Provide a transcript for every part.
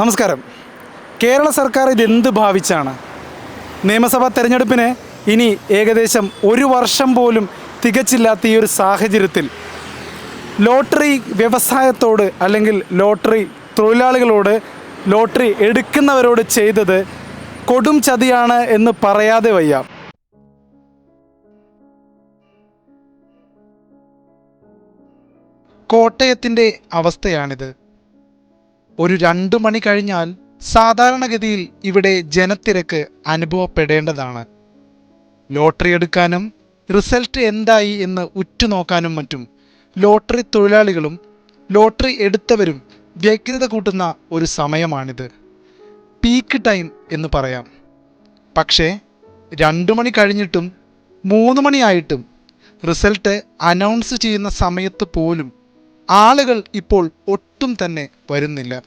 നമസ്കാരം. കേരള സർക്കാർ ഇതെന്ത് ഭാവിച്ചാണ്? നിയമസഭാ തെരഞ്ഞെടുപ്പിന് ഇനി ഏകദേശം ഒരു വർഷം പോലും തികച്ചില്ലാത്ത ഈ ഒരു സാഹചര്യത്തിൽ ലോട്ടറി വ്യവസായത്തോട് അല്ലെങ്കിൽ ലോട്ടറി തൊഴിലാളികളോട് ലോട്ടറി എടുക്കുന്നവരോട് ചെയ്തത് കൊടും ചതിയാണ് എന്ന് പറയാതെ വയ്യ. കോട്ടയത്തിന്റെ അവസ്ഥയാണിത്. ഒരു രണ്ടു മണി കഴിഞ്ഞാൽ സാധാരണഗതിയിൽ ഇവിടെ ജനത്തിരക്ക് അനുഭവപ്പെടേണ്ടതാണ്. ലോട്ടറി എടുക്കാനും റിസൾട്ട് എന്തായി എന്ന് ഉറ്റുനോക്കാനും മറ്റും ലോട്ടറി തൊഴിലാളികളും ലോട്ടറി എടുത്തവരും വ്യഗ്രത കൂട്ടുന്ന ഒരു സമയമാണിത്. പീക്ക് ടൈം എന്ന് പറയാം. പക്ഷേ രണ്ടു മണി കഴിഞ്ഞിട്ടും മൂന്ന് മണിയായിട്ടും റിസൾട്ട് അനൗൺസ് ചെയ്യുന്ന സമയത്ത് പോലും ആളുകൾ ഇപ്പോൾ ഒട്ടും തന്നെ വരുന്നില്ല.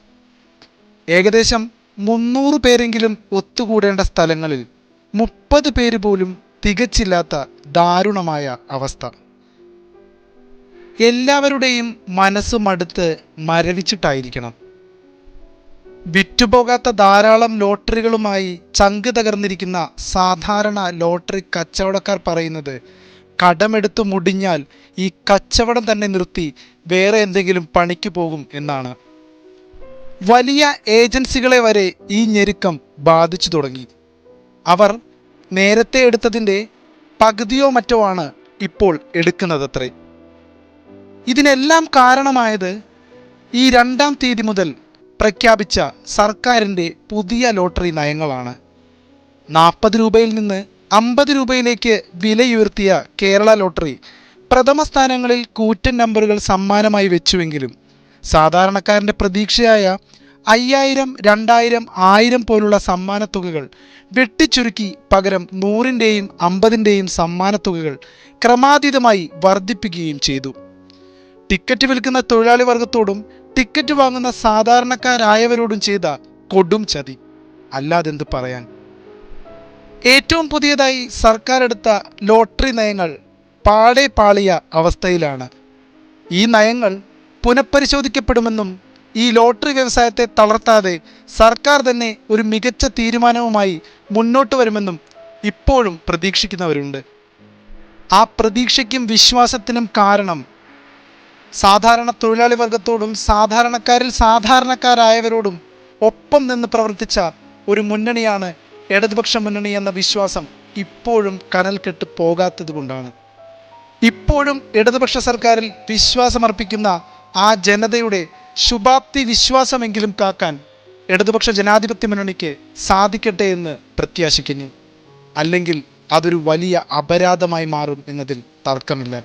ഏകദേശം മുന്നൂറ് പേരെങ്കിലും ഒത്തുകൂടേണ്ട സ്ഥലങ്ങളിൽ മുപ്പത് പേര് പോലും തികച്ചില്ലാത്ത ദാരുണമായ അവസ്ഥ. എല്ലാവരുടെയും മനസ്സ് മടുത്ത് മരവിച്ചിട്ടായിരിക്കണം. വിറ്റുപോകാത്ത ധാരാളം ലോട്ടറികളുമായി ചങ്ക് തകർന്നിരിക്കുന്ന സാധാരണ ലോട്ടറി കച്ചവടക്കാർ പറയുന്നത് കടമെടുത്ത് മുടിഞ്ഞാൽ ഈ കച്ചവടം തന്നെ നിർത്തി വേറെ എന്തെങ്കിലും പണിക്ക് പോകും എന്നാണ്. വലിയ ഏജൻസികളെ വരെ ഈ ഞെരുക്കം ബാധിച്ചു തുടങ്ങി. അവർ നേരത്തെ എടുത്തതിന്റെ പകുതിയോ മറ്റോ ആണ് ഇപ്പോൾ എടുക്കുന്നതത്രേ. ഇതിനെല്ലാം കാരണമായത് ഈ രണ്ടാം തീയതി മുതൽ പ്രഖ്യാപിച്ച സർക്കാരിന്റെ പുതിയ ലോട്ടറി നയങ്ങളാണ്. നാൽപ്പത് രൂപയിൽ നിന്ന് അമ്പത് രൂപയിലേക്ക് വിലയുയർത്തിയ കേരള ലോട്ടറി പ്രഥമ സ്ഥാനങ്ങളിൽ കൂറ്റൻ നമ്പറുകൾ സമ്മാനമായി വെച്ചുവെങ്കിലും സാധാരണക്കാരന്റെ പ്രതീക്ഷയായ അയ്യായിരം രണ്ടായിരം ആയിരം പോലുള്ള സമ്മാനത്തുകകൾ വെട്ടിച്ചുരുക്കി പകരം നൂറിന്റെയും അമ്പതിന്റെയും സമ്മാനത്തുകകൾ ക്രമാതീതമായി വർദ്ധിപ്പിക്കുകയും ചെയ്തു. ടിക്കറ്റ് വിൽക്കുന്ന തൊഴിലാളി വർഗത്തോടും ടിക്കറ്റ് വാങ്ങുന്ന സാധാരണക്കാരായവരോടും ചെയ്ത കൊടും ചതി. അല്ലാതെന്ത് പറയാൻ? ഏറ്റവും പുതിയതായി സർക്കാർ എടുത്ത ലോട്ടറി നയങ്ങൾ പാടെ പാളിയ അവസ്ഥയിലാണ്. ഈ നയങ്ങൾ പുനഃപരിശോധിക്കപ്പെടുമെന്നും ഈ ലോട്ടറി വ്യവസായത്തെ തളർത്താതെ സർക്കാർ തന്നെ ഒരു മികച്ച തീരുമാനവുമായി മുന്നോട്ട് വരുമെന്നും ഇപ്പോഴും പ്രതീക്ഷിക്കുന്നവരുണ്ട്. ആ പ്രതീക്ഷയ്ക്കും വിശ്വാസത്തിനും കാരണം സാധാരണ തൊഴിലാളി വർഗത്തോടും സാധാരണക്കാരിൽ സാധാരണക്കാരായവരോടും ഒപ്പം നിന്ന് പ്രവർത്തിച്ച ഒരു മുന്നണിയാണ് ഇടതുപക്ഷ മുന്നണി എന്ന വിശ്വാസം ഇപ്പോഴും കനൽ കെട്ട് പോകാത്തത് കൊണ്ടാണ്. ഇപ്പോഴും ഇടതുപക്ഷ സർക്കാരിൽ വിശ്വാസമർപ്പിക്കുന്ന ആ ജനതയുടെ ശുഭാപ്തി വിശ്വാസമെങ്കിലും കാക്കാൻ ഇടതുപക്ഷ ജനാധിപത്യ മുന്നണിക്ക് സാധിക്കട്ടെ എന്ന് പ്രത്യാശിക്കുന്നു. അല്ലെങ്കിൽ അതൊരു വലിയ അപരാധമായി മാറും എന്നതിൽ തർക്കമില്ല.